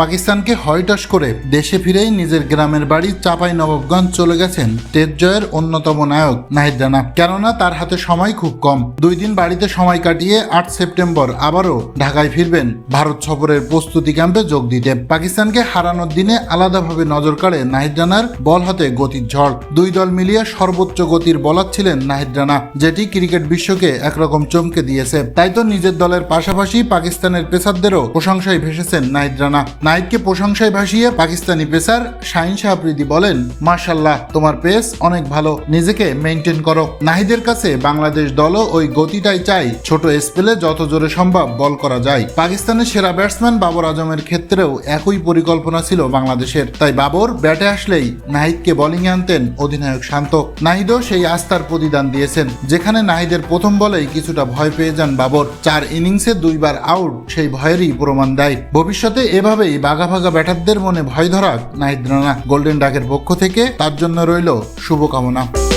পাকিস্তানকে হয়টস করে দেশে ফিরেই নিজের গ্রামের বাড়ি চাপাই নবাবগঞ্জ চলে গেছেন টেস্ট জয়ের অন্যতম নায়ক নাহিদ রানা। কেননা তার হাতে সময় খুব কম। দুই দিন বাড়িতে সময় কাটিয়ে আট সেপ্টেম্বর আবারও ঢাকায় ফিরবেন। ভারত সফরের প্রস্তুতি ক্যাম্পে যোগ দিতে। পাকিস্তানকে হারানোর দিনে আলাদাভাবে নজর কাড়ে নাহিদ রানার বল হাতে গতির ঝড়। দুই দল মিলিয়ে সর্বোচ্চ গতির বলার ছিলেন নাহিদ রানা, যেটি ক্রিকেট বিশ্বকে একরকম চমকে দিয়েছে। তাই তো নিজের দলের পাশাপাশি পাকিস্তানের পেসারদেরও প্রশংসায় ভেসেছেন নাহিদ রানা। নাহিদকে প্রশংসায় ভাসিয়ে পাকিস্তানি পেসার শাহিন শাহপ্রীতি বলেন মার্শাল্লাহ তোমার পেস অনেক ভালো। নিজেকে মেনটেন করো। নাহিদের কাছে বাংলাদেশ দলও ওই গতিটাই চাই, ছোট স্পেলে যত জোরে সম্ভব বল করা যায়। পাকিস্তানের সেরা ব্যাটসম্যান বাবর আজমের ক্ষেত্রেও একই পরিকল্পনা ছিল বাংলাদেশের। তাই বাবর ব্যাটে আসলেই নাহিদকে বোলিংয়ে আনতেন অধিনায়ক শান্ত। নাহিদও সেই আস্থার প্রতিদান দিয়েছেন, যেখানে নাহিদের প্রথম বলেই কিছুটা ভয় পেয়ে যান বাবর। চার ইনিংসে দুইবার আউট সেই ভয়েরই প্রমাণ দেয়। ভবিষ্যতে এভাবেই বাঘা ভাগা ব্যাটারদের মনে ভয় ধরা নাহিদ রানা গোল্ডেন ডাকের পক্ষ থেকে তার জন্য রইল শুভকামনা।